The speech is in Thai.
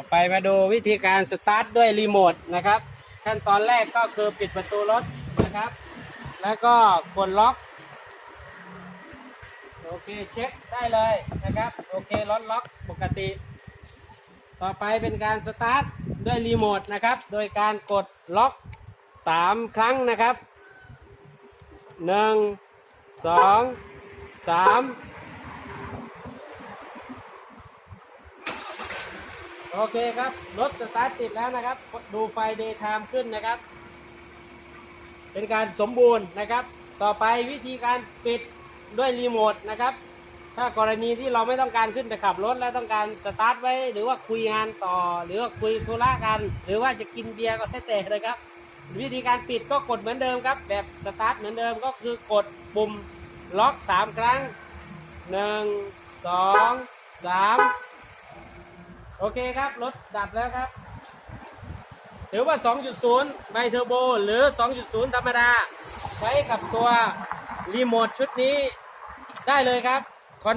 ต่อไปมาดูวิธีการสตาร์ทด้วยรีโมทนะครับ ขั้นตอนแรกก็คือปิดประตูรถนะครับ แล้วก็กดล็อก โอเคเช็คได้เลยนะครับ โอเครถล็อกปกติ ต่อไปเป็นการสตาร์ทด้วยรีโมทนะครับ โดยการกดล็อก 3 ครั้งนะครับ 1 2 3 โอเคครับ รถสตาร์ทติดแล้วนะครับ ดูไฟ daytime ขึ้นนะครับ เป็นการสมบูรณ์นะครับ ต่อไปวิธีการปิดด้วยรีโมทนะครับ ถ้ากรณีที่เราไม่ต้องการขึ้นไปขับรถ และต้องการสตาร์ทไว้ หรือว่าคุยงานต่อ หรือว่าคุยธุระกัน หรือว่าจะกินเบียร์ก็แล้แต่นะครับ วิธีการปิดก็กดเหมือนเดิมครับ แบบสตาร์ทเหมือนเดิมก็คือกดปุ่มล็อก 3 ครั้ง 1 2 3 โอเคครับ รถดับแล้วครับถือว่า 2.0 ไบเทอร์โบ หรือ 2.0 ธรรมดาใช้กับตัวรีโมทชุดนี้ได้เลยครับคอน